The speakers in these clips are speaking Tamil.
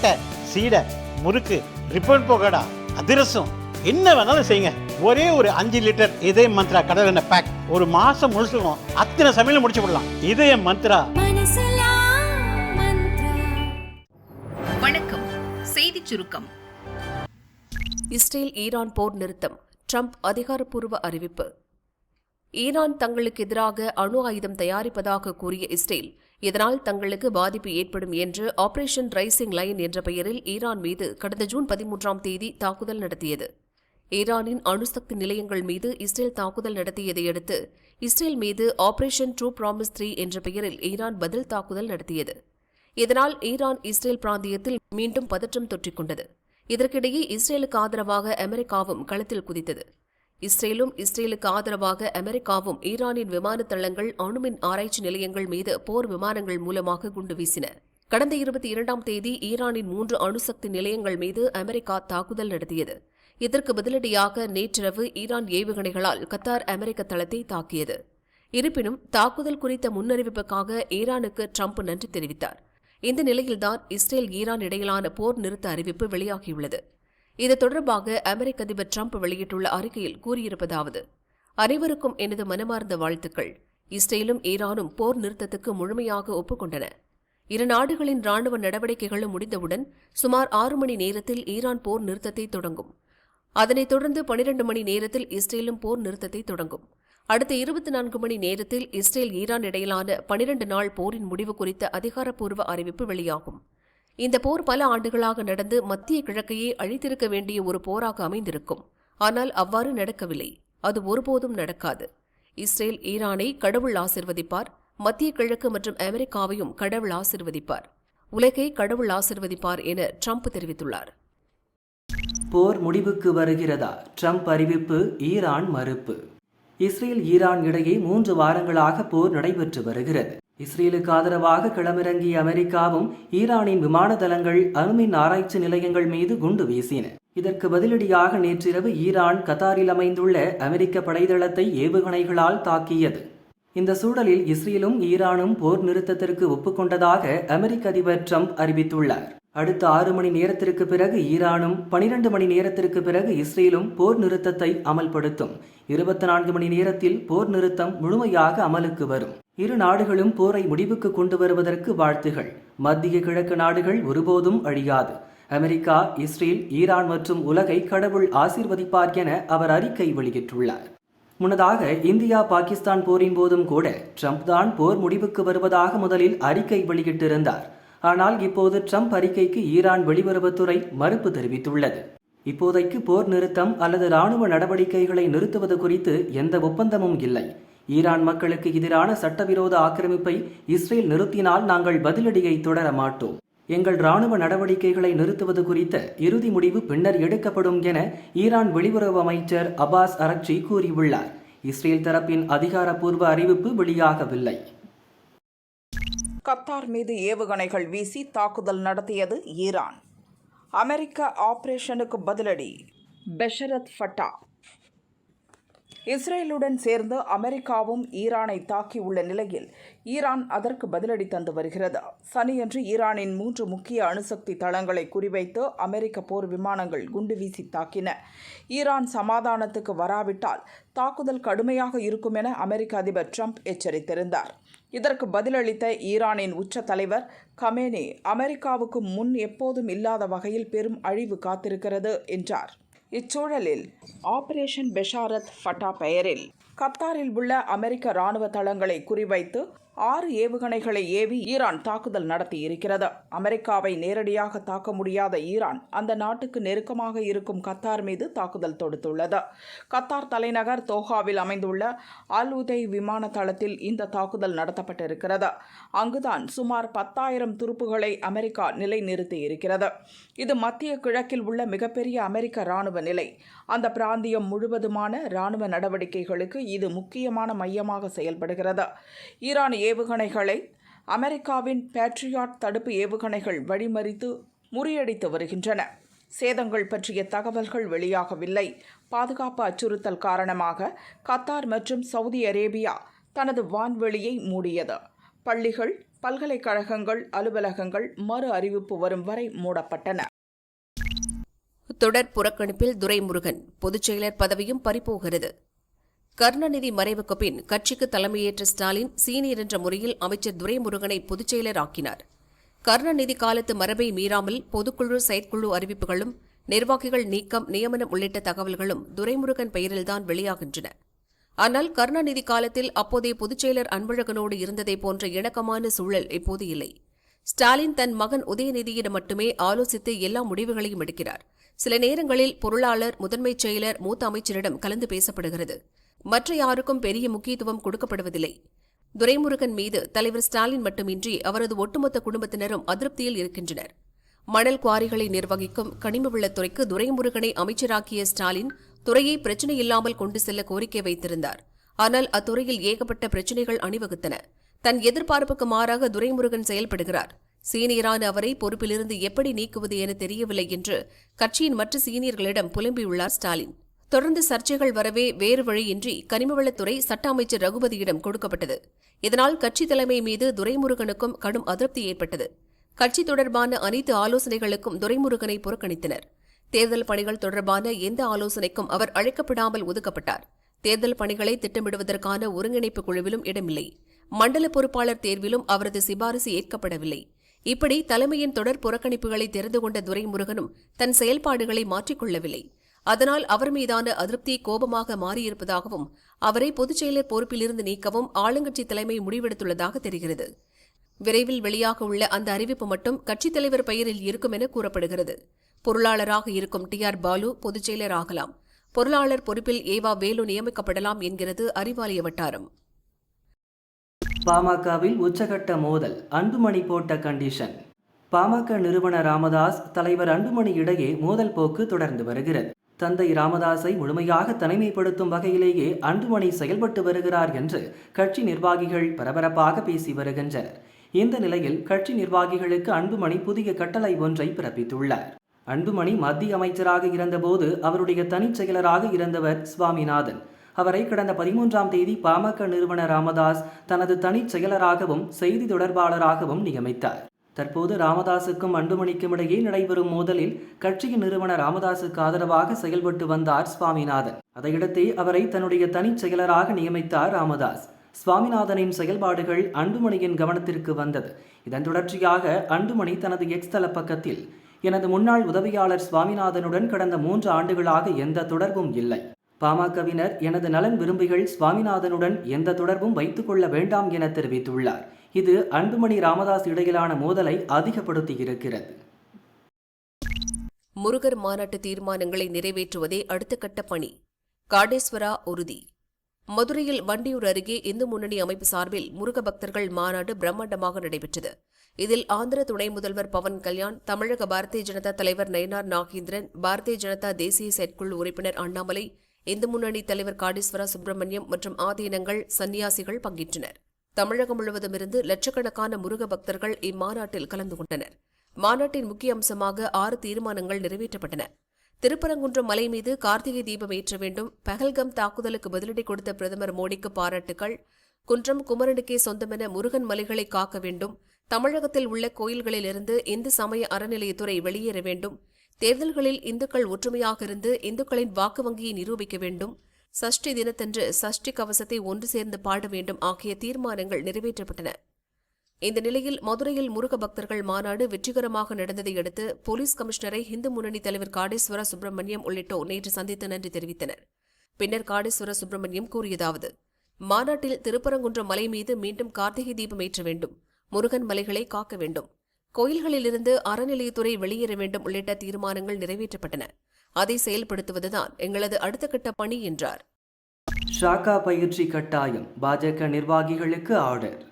தட்டை சீடை முறுக்கு ரிப்பன் போகடா அதிரசம் என்ன வேணாலும் செய்யுங்க. ஒரே ஒரு அஞ்சு லிட்டர் இதய மந்த்ரா கடல் எண்ணெய் பேக் ஒரு மாசம் முழுசுக்கும் அத்தனை சமையல் முடிச்சு விடலாம். இதய மந்த்ரா. வணக்கம். செய்திச் சுருக்கம். இஸ்ரேல் ஈரான் போர் நிறுத்தம். ட்ரம்ப் அதிகாரப்பூர்வ அறிவிப்பு. ஈரான் தங்களுக்கு எதிராக அணு ஆயுதம் தயாரிப்பதாக கூறிய இஸ்ரேல் இதனால் தங்களுக்கு பாதிப்பு ஏற்படும் என்று ஆபரேஷன் ரைசிங் லைன் என்ற பெயரில் ஈரான் மீது கடந்த ஜூன் பதிமூன்றாம் தேதி தாக்குதல் நடத்தியது. ஈரானின் அணுசக்தி நிலையங்கள் மீது இஸ்ரேல் தாக்குதல் நடத்தியதை அடுத்து இஸ்ரேல் மீது ஆபரேஷன் ட்ரூ ப்ராமிஸ் த்ரீ என்ற பெயரில் ஈரான் பதில் தாக்குதல் நடத்தியது. இதனால் ஈரான் இஸ்ரேல் பிராந்தியத்தில் மீண்டும் பதற்றம் தொற்றிக்கொண்டது இதற்கிடையே இஸ்ரேலுக்கு ஆதரவாக அமெரிக்காவும் களத்தில் குதித்தது. இஸ்ரேலும் இஸ்ரேலுக்கு ஆதரவாக அமெரிக்காவும் ஈரானின் விமான தளங்கள் அணுமின் ஆராய்ச்சி நிலையங்கள் மீது போர் விமானங்கள் மூலமாக குண்டு வீசின. கடந்த இருபத்தி இரண்டாம் தேதி ஈரானின் மூன்று அணுசக்தி நிலையங்கள் மீது அமெரிக்கா தாக்குதல் நடத்தியது. இதற்கு பதிலடியாக நேற்றிரவு ஈரான் ஏவுகணைகளால் கத்தார் அமெரிக்க தளத்தை தாக்கியது. இருப்பினும் தாக்குதல் குறித்த முன்னறிவிப்புக்காக ஈரானுக்கு ட்ரம்ப் நன்றி தெரிவித்தார். இந்த நிலையில்தான் இஸ்ரேல் ஈரான் இடையிலான போர் நிறுத்த அறிவிப்பு வெளியாகியுள்ளது. இது தொடர்பாக அமெரிக்க அதிபர் ட்ரம்ப் வெளியிட்டுள்ள அறிக்கையில் கூறியிருப்பதாவது அனைவருக்கும் எனது மனமார்ந்த வாழ்த்துக்கள். இஸ்ரேலும் ஈரானும் போர் நிறுத்தத்துக்கு முழுமையாக ஒப்புக்கொண்டன. இரு நாடுகளின் ராணுவ நடவடிக்கைகளும் முடிந்தவுடன் சுமார் ஆறு மணி நேரத்தில் ஈரான் போர் நிறுத்தத்தை தொடங்கும். அதனைத் தொடர்ந்து பனிரண்டு மணி நேரத்தில் இஸ்ரேலும் போர் நிறுத்தத்தை தொடங்கும். அடுத்த இருபத்தி நான்கு மணி நேரத்தில் இஸ்ரேல் ஈரான் இடையிலான பனிரண்டு நாள் போரின் முடிவு குறித்த அதிகாரப்பூர்வ அறிவிப்பு வெளியாகும். இந்த போர் பல ஆண்டுகளாக நடந்து மத்திய கிழக்கையே அழித்திருக்க வேண்டிய ஒரு போராக அமைந்திருக்கும். ஆனால் அவ்வாறு நடக்கவில்லை. அது ஒருபோதும் நடக்காது. இஸ்ரேல் ஈரானை கடவுள் ஆசிர்வதிப்பார். மத்திய கிழக்கு மற்றும் அமெரிக்காவையும் கடவுள் ஆசிர்வதிப்பார். உலகை கடவுள் ஆசிர்வதிப்பார் என ட்ரம்ப் தெரிவித்துள்ளார். போர் முடிவுக்கு வருகிறதா? ட்ரம்ப் அறிவிப்பு ஈரான் மறுப்பு. இஸ்ரேல் ஈரான் இடையே மூன்று வாரங்களாக போர் நடைபெற்று வருகிறது. இஸ்ரேலுக்கு ஆதரவாக களமிறங்கிய அமெரிக்காவும் ஈரானின் விமான தளங்கள் அணுமின் ஆராய்ச்சி நிலையங்கள் மீது குண்டு வீசின. இதற்கு பதிலடியாக நேற்றிரவு ஈரான் கத்தாரில் அமைந்துள்ள அமெரிக்க படைதளத்தை ஏவுகணைகளால் தாக்கியது. இந்த சூழலில் இஸ்ரேலும் ஈரானும் போர் நிறுத்தத்திற்கு ஒப்புக்கொண்டதாக அமெரிக்க அதிபர் ட்ரம்ப் அறிவித்துள்ளார். அடுத்த ஆறு மணி நேரத்திற்கு பிறகு ஈரானும் பனிரெண்டு மணி நேரத்திற்கு பிறகு இஸ்ரேலும் போர் நிறுத்தத்தை அமல்படுத்தும். இருபத்தி நான்கு மணி நேரத்தில் போர் நிறுத்தம் முழுமையாக அமலுக்கு வரும். இரு நாடுகளும் போரை முடிவுக்கு கொண்டு வருவதற்கு வாழ்த்துகள். மத்திய கிழக்கு நாடுகள் ஒருபோதும் அழியாது. அமெரிக்கா இஸ்ரேல் ஈரான் மற்றும் உலகை கடவுள் ஆசீர்வதிப்பார் என அவர் அறிக்கை வெளியிட்டுள்ளார். முன்னதாக இந்தியா பாகிஸ்தான் போரின் போதும் கூட ட்ரம்ப் தான் போர் முடிவுக்கு வருவதாக முதலில் அறிக்கை வெளியிட்டிருந்தார். ஆனால் இப்போது ட்ரம்ப் அறிக்கைக்கு ஈரான் வெளியுறவுத்துறை மறுப்பு தெரிவித்துள்ளது. இப்போதைக்கு போர் நிறுத்தம் அல்லது ராணுவ நடவடிக்கைகளை நிறுத்துவது குறித்து எந்த ஒப்பந்தமும் இல்லை. ஈரான் மக்களுக்கு எதிரான சட்டவிரோத ஆக்கிரமிப்பை இஸ்ரேல் நிறுத்தினால் நாங்கள் பதிலடியை தொடர மாட்டோம். எங்கள் ராணுவ நடவடிக்கைகளை நிறுத்துவது குறித்த இறுதி முடிவு பின்னர் எடுக்கப்படும் என ஈரான் வெளியுறவு அமைச்சர் அபாஸ் அரக்சி கூறியுள்ளார். இஸ்ரேல் தரப்பின் அதிகாரப்பூர்வ அறிவிப்பு வெளியாகவில்லை. கத்தார் மீது ஏவுகணைகள் வீசி தாக்குதல் நடத்தியது ஈரான். அமெரிக்க ஆபரேஷனுக்கு பதிலடி பெஷரத் ஃபட்டா. இஸ்ரேலுடன் சேர்ந்து அமெரிக்காவும் ஈரானை தாக்கியுள்ள நிலையில் ஈரான் அதற்கு பதிலடி தந்து வருகிறது. சனியன்று ஈரானின் மூன்று முக்கிய அணுசக்தி தளங்களை குறிவைத்து அமெரிக்க போர் விமானங்கள் குண்டு வீசி தாக்கின. ஈரான் சமாதானத்துக்கு வராவிட்டால் தாக்குதல் கடுமையாக இருக்கும் என அமெரிக்க அதிபர் ட்ரம்ப் எச்சரித்திருந்தார். இதற்கு பதிலளித்த ஈரானின் உச்ச தலைவர் கமேனி அமெரிக்காவுக்கு முன் எப்போதும் இல்லாத வகையில் பெரும் அழிவு காத்திருக்கிறது என்றார். இச்சூழலில் ஆபரேஷன் பெஷாரத் ஃபட்டா பெயரில் கத்தாரில் உள்ள அமெரிக்க ராணுவ தளங்களை குறிவைத்து ஆறு ஏவுகணைகளை ஏவி ஈரான் தாக்குதல் நடத்தியிருக்கிறது. அமெரிக்காவை நேரடியாக தாக்க முடியாத ஈரான் அந்த நாட்டுக்கு நெருக்கமாக இருக்கும் கத்தார் மீது தாக்குதல் தொடுத்துள்ளது. கத்தார் தலைநகர் தோஹாவில் அமைந்துள்ள அல் உதய் விமான தளத்தில் இந்த தாக்குதல் நடத்தப்பட்டிருக்கிறது. அங்குதான் சுமார் பத்தாயிரம் துருப்புகளை அமெரிக்கா நிலைநிறுத்தி இருக்கிறது இது மத்திய கிழக்கில் உள்ள மிகப்பெரிய அமெரிக்க ராணுவ நிலை. அந்த பிராந்தியம் முழுவதுமான ராணுவ நடவடிக்கைகளுக்கு இது முக்கியமான மையமாக செயல்படுகிறது. ஈரான் ஏவுகணைகளை அமெரிக்காவின் பேட்ரியாட் தடுப்பு ஏவுகணைகள் வழிமறித்து முறியடித்து வருகின்றன. சேதங்கள் பற்றிய தகவல்கள் வெளியாகவில்லை. பாதுகாப்பு அச்சுறுத்தல் காரணமாக கத்தார் மற்றும் சவுதி அரேபியா தனது வான்வெளியை மூடியது. பள்ளிகள் பல்கலைக்கழகங்கள் அலுவலகங்கள் மறு அறிவிப்பு வரும் வரை மூடப்பட்டன. தொடர் புறக்கணிப்பில் துரைமுருகன் பொதுச் செயலர் பதவியும் பறிபோகிறது. கருணாநிதி மறைவுக்கு பின் கட்சிக்கு தலைமையேற்ற ஸ்டாலின் சீனியர் என்ற முறையில் அமைச்சர் துரைமுருகனை பொதுச்செயலர் ஆக்கினார் கருணாநிதி காலத்து மரபை மீறாமல் பொதுக்குழு செயற்குழு அறிவிப்புகளும் நிர்வாகிகள் நீக்கம் நியமனம் உள்ளிட்ட தகவல்களும் துரைமுருகன் பெயரில்தான் வெளியாகின்றன. ஆனால் கருணாநிதி காலத்தில் அப்போதைய பொதுச்செயலர் அன்பழகனோடு இருந்ததை போன்ற இணக்கமான சூழல் இப்போது இல்லை. ஸ்டாலின் தன் மகன் உதயநிதியிடம் மட்டுமே ஆலோசித்து எல்லா முடிவுகளையும் எடுக்கிறார். சில நேரங்களில் பொருளாளர் முதன்மைச் செயலர் மூத்த அமைச்சரிடம் கலந்து பேசப்படுகிறது. மற்ற யாருக்கும் பெரிய முக்கியத்துவம் கொடுக்கப்படுவதில்லை. துரைமுருகன் மீது தலைவர் ஸ்டாலின் மட்டுமின்றி அவரது ஒட்டுமொத்த குடும்பத்தினரும் அதிருப்தியில் இருக்கின்றனர். மணல் குவாரிகளை நிர்வகிக்கும் கனிம வளத்துறைக்கு துரைமுருகனை அமைச்சராக்கிய ஸ்டாலின் துறையை பிரச்சினை இல்லாமல் கொண்டு செல்ல கோரிக்கை வைத்திருந்தார். ஆனால் அத்துறையில் ஏகப்பட்ட பிரச்சினைகள் அணிவகுத்தன. தன் எதிர்பார்ப்புக்கு மாறாக துரைமுருகன் செயல்படுகிறார். சீனியரான அவரை பொறுப்பிலிருந்து எப்படி நீக்குவது என தெரியவில்லை என்று கட்சியின் மற்ற சீனியர்களிடம் புலம்பியுள்ளார் ஸ்டாலின். தொடர்ந்து சர்ச்சைகள் வரவே வேறு வழியின்றி கனிமவளத்துறை சட்ட அமைச்சர் ரகுபதியிடம் கொடுக்கப்பட்டது. இதனால் கட்சி தலைமை மீது துரைமுருகனுக்கும் கடும் அதிருப்தி ஏற்பட்டது. கட்சி தொடர்பான அனைத்து ஆலோசனைகளுக்கும் துரைமுருகனை புறக்கணித்தனர். தேர்தல் பணிகள் தொடர்பான எந்த ஆலோசனைக்கும் அவர் அழைக்கப்படாமல் ஒதுக்கப்பட்டார். தேர்தல் பணிகளை திட்டமிடுவதற்கான ஒருங்கிணைப்பு குழுவிலும் இடமில்லை. மண்டல பொறுப்பாளர் தேர்விலும் அவரது சிபாரிசு ஏற்கப்படவில்லை. இப்படி தலைமையின் தொடர் புறக்கணிப்புகளை தெரிந்து கொண்ட துரைமுருகனும் தன் செயல்பாடுகளை மாற்றிக்கொள்ளவில்லை. அதனால் அவர் மீதான அதிருப்தி கோபமாக மாறியிருப்பதாகவும் அவரை பொதுச்செயலர் பொறுப்பிலிருந்து நீக்கவும் ஆளுங்கட்சி தலைமை முடிவெடுத்துள்ளதாக தெரிகிறது. விரைவில் வெளியாக உள்ள அந்த அறிவிப்பு மட்டும் கட்சித் தலைவர் பெயரில் இருக்கும் என கூறப்படுகிறது. பொருளாளராக இருக்கும் டி ஆர் பாலு பொதுச்செயலர் ஆகலாம். பொருளாளர் பொறுப்பில் ஏவா வேலு நியமிக்கப்படலாம் என்கிறது அறிவாலய வட்டாரம். பாமகவில் உச்சகட்ட மோதல் அன்புமணி போட்ட கண்டிஷன். பாமக நிறுவன ராமதாஸ் தலைவர் அன்புமணி இடையே மோதல் போக்கு தொடர்ந்து வருகிறது. தந்தை ராமதாஸை முழுமையாக தனிமைப்படுத்தும் வகையிலேயே அன்புமணி செயல்பட்டு வருகிறார் என்று கட்சி நிர்வாகிகள் பரபரப்பாக பேசி வருகின்றனர். இந்த நிலையில் கட்சி நிர்வாகிகளுக்கு அன்புமணி புதிய கட்டளை ஒன்றை பிறப்பித்துள்ளார். அன்புமணி மத்திய அமைச்சராக இருந்தபோது அவருடைய தனிச் செயலராக இருந்தவர் சுவாமிநாதன். அவரை கடந்த பதிமூன்றாம் தேதி பாமக நிறுவன ராமதாஸ் தனது தனிச் செயலராகவும் செய்தி தொடர்பாளராகவும் நியமித்தார். தற்போது ராமதாசுக்கும் அன்புமணிக்கும் இடையே நடைபெறும் மோதலில் கட்சியின் நிறுவன ராமதாசுக்கு ஆதரவாக செயல்பட்டு வந்தார் சுவாமிநாதன். அதையிடத்தே அவரை தன்னுடைய தனிச் செயலராக நியமித்தார் ராமதாஸ். சுவாமிநாதனின் செயல்பாடுகள் அன்புமணியின் கவனத்திற்கு வந்தது. இதன் தொடர்ச்சியாக அன்புமணி தனது எக்ஸ் தள பக்கத்தில் எனது முன்னாள் உதவியாளர் சுவாமிநாதனுடன் கடந்த மூன்று ஆண்டுகளாக எந்த தொடர்பும் இல்லை. பாமகவினர் எனது நலன் விரும்பிகள் சுவாமிநாதனுடன் எந்த தொடர்பும் வைத்துக் கொள்ள வேண்டாம் என தெரிவித்துள்ளார். இது அன்புமணி ராமதாஸ் இடையிலான மோதலை அதிகப்படுத்தியிருக்கிறது. முருகர் மாநாட்டு தீர்மானங்களை நிறைவேற்றுவதே அடுத்த கட்ட பணி. காடேஸ்வரா உறுதி. மதுரையில் வண்டியூர் அருகே இந்து முன்னணி அமைப்பு சார்பில் முருக பக்தர்கள் மாநாடு பிரம்மாண்டமாக நடைபெற்றது. இதில் ஆந்திர துணை முதல்வர் பவன் கல்யாண் தமிழக பாரதிய ஜனதா தலைவர் நயனார் நாகேந்திரன் பாரதிய ஜனதா தேசிய செயற்குழு உறுப்பினர் அண்ணாமலை இந்து முன்னணி தலைவர் காடீஸ்வரா சுப்பிரமணியம் மற்றும் ஆதீனங்கள் சன்னியாசிகள் பங்கேற்றனர். தமிழகம் முழுவதுமிருந்து லட்சக்கணக்கான முருக பக்தர்கள் இம்மாநாட்டில் கலந்து கொண்டனர். மாநாட்டின் முக்கிய அம்சமாக ஆறு தீர்மானங்கள் நிறைவேற்றப்பட்டன. திருப்பரங்குன்றம் மலை மீது கார்த்திகை தீபம் ஏற்ற வேண்டும். பகல்கம் தாக்குதலுக்கு பதிலடி கொடுத்த பிரதமர் மோடிக்கு பாராட்டுகள் குன்றம் குமரனுக்கே சொந்தமென முருகன் மலைகளை காக்க வேண்டும். தமிழகத்தில் உள்ள கோயில்களிலிருந்து இந்து சமய அறநிலையத்துறை வெளியேற வேண்டும். தேர்தல்களில் இந்துக்கள் ஒற்றுமையாக இருந்து இந்துக்களின் வாக்கு வங்கியை நிரூபிக்க வேண்டும். சஷ்டி தினத்தன்று சஷ்டி கவசத்தை ஒன்று சேர்ந்து பாட வேண்டும் ஆகிய தீர்மானங்கள் நிறைவேற்றப்பட்டன. இந்த நிலையில் மதுரையில் முருக பக்தர்கள் மாநாடு வெற்றிகரமாக நடந்ததை அடுத்து போலீஸ் கமிஷனரை இந்து முன்னணி தலைவர் காடேஸ்வர சுப்பிரமணியம் உள்ளிட்டோர் நேற்று சந்தித்து நன்றி தெரிவித்தனர். பின்னர் காடேஸ்வர சுப்பிரமணியம் கூறியதாவது மாநாட்டில் திருப்பரங்குன்றம் மலை மீது மீண்டும் கார்த்திகை தீபம் ஏற்ற வேண்டும். முருகன் மலைகளை காக்க வேண்டும். கோயில்களிலிருந்து அறநிலையத்துறை வெளியேற வேண்டும் உள்ளிட்ட தீர்மானங்கள் நிறைவேற்றப்பட்டன. அதை செயல்படுத்துவதுதான் எங்களது அடுத்த கட்ட பணி என்றார். ஷாக்கா பயிற்சி கட்டாயம். பாஜக நிர்வாகிகளுக்கு ஆர்டர்.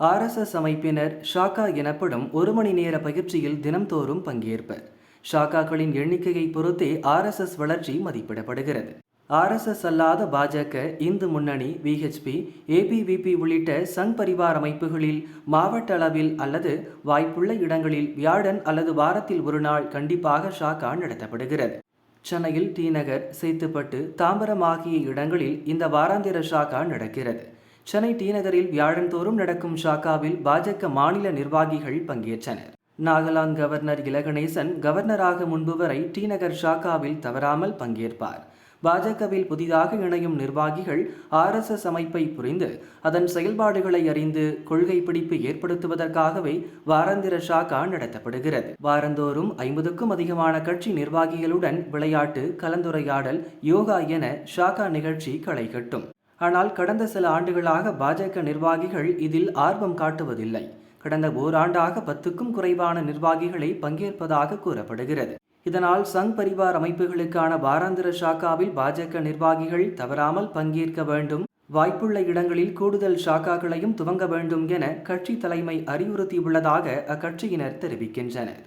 ஆர்எஸ்எஸ் அமைப்பினர் ஷாக்கா எனப்படும் ஒரு மணி நேர பயிற்சியில் தினம்தோறும் பங்கேற்பர் ஷாக்காக்களின் எண்ணிக்கையை பொறுத்தே ஆர்எஸ்எஸ் வளர்ச்சி மதிப்பிடப்படுகிறது. ஆர்எஸ்எஸ் அல்லாத பாஜக இந்து முன்னணி விஹெச்பி ஏபிவிபி உள்ளிட்ட சங் பரிவார் அமைப்புகளில் மாவட்ட அளவில் அல்லது வாய்ப்புள்ள இடங்களில் வியாழன் அல்லது வாரத்தில் ஒரு நாள் கண்டிப்பாக ஷாக்கா நடத்தப்படுகிறது. சென்னையில் டி நகர் சேத்துப்பட்டு தாம்பரம் ஆகிய இடங்களில் இந்த வாராந்திர ஷாக்கா நடக்கிறது. சென்னை டி நகரில் வியாழந்தோறும் நடக்கும் ஷாக்காவில் பாஜக மாநில நிர்வாகிகள் பங்கேற்றனர். நாகாலாந்து கவர்னர் இலகணேசன் கவர்னராக முன்பு வரை டி நகர் ஷாக்காவில் தவறாமல் பங்கேற்பார். பாஜகவில் புதிதாக இணையும் நிர்வாகிகள் ஆர்எஸ்எஸ் அமைப்பை புரிந்து அதன் செயல்பாடுகளை அறிந்து கொள்கை பிடிப்பு ஏற்படுத்துவதற்காகவே வாராந்திர ஷாக்கா நடத்தப்படுகிறது. வாரந்தோறும் ஐம்பதுக்கும் அதிகமான கட்சி நிர்வாகிகளுடன் விளையாட்டு கலந்துரையாடல் யோகா என ஷாக்கா நிகழ்ச்சி களை கட்டும். ஆனால் கடந்த சில ஆண்டுகளாக பாஜக நிர்வாகிகள் இதில் ஆர்வம் காட்டுவதில்லை. கடந்த ஓராண்டாக பத்துக்கும் குறைவான நிர்வாகிகளே பங்கேற்பதாக கூறப்படுகிறது. இதனால் சங் பரிவார் அமைப்புகளுக்கான வாராந்திர ஷாக்காவில் பாஜக நிர்வாகிகள் தவறாமல் பங்கேற்க வேண்டும். வாய்ப்புள்ள இடங்களில் கூடுதல் ஷாக்காக்களையும் துவங்க வேண்டும் என கட்சி தலைமை அறிவுறுத்தியுள்ளதாக அக்கட்சியினர் தெரிவிக்கின்றனர்.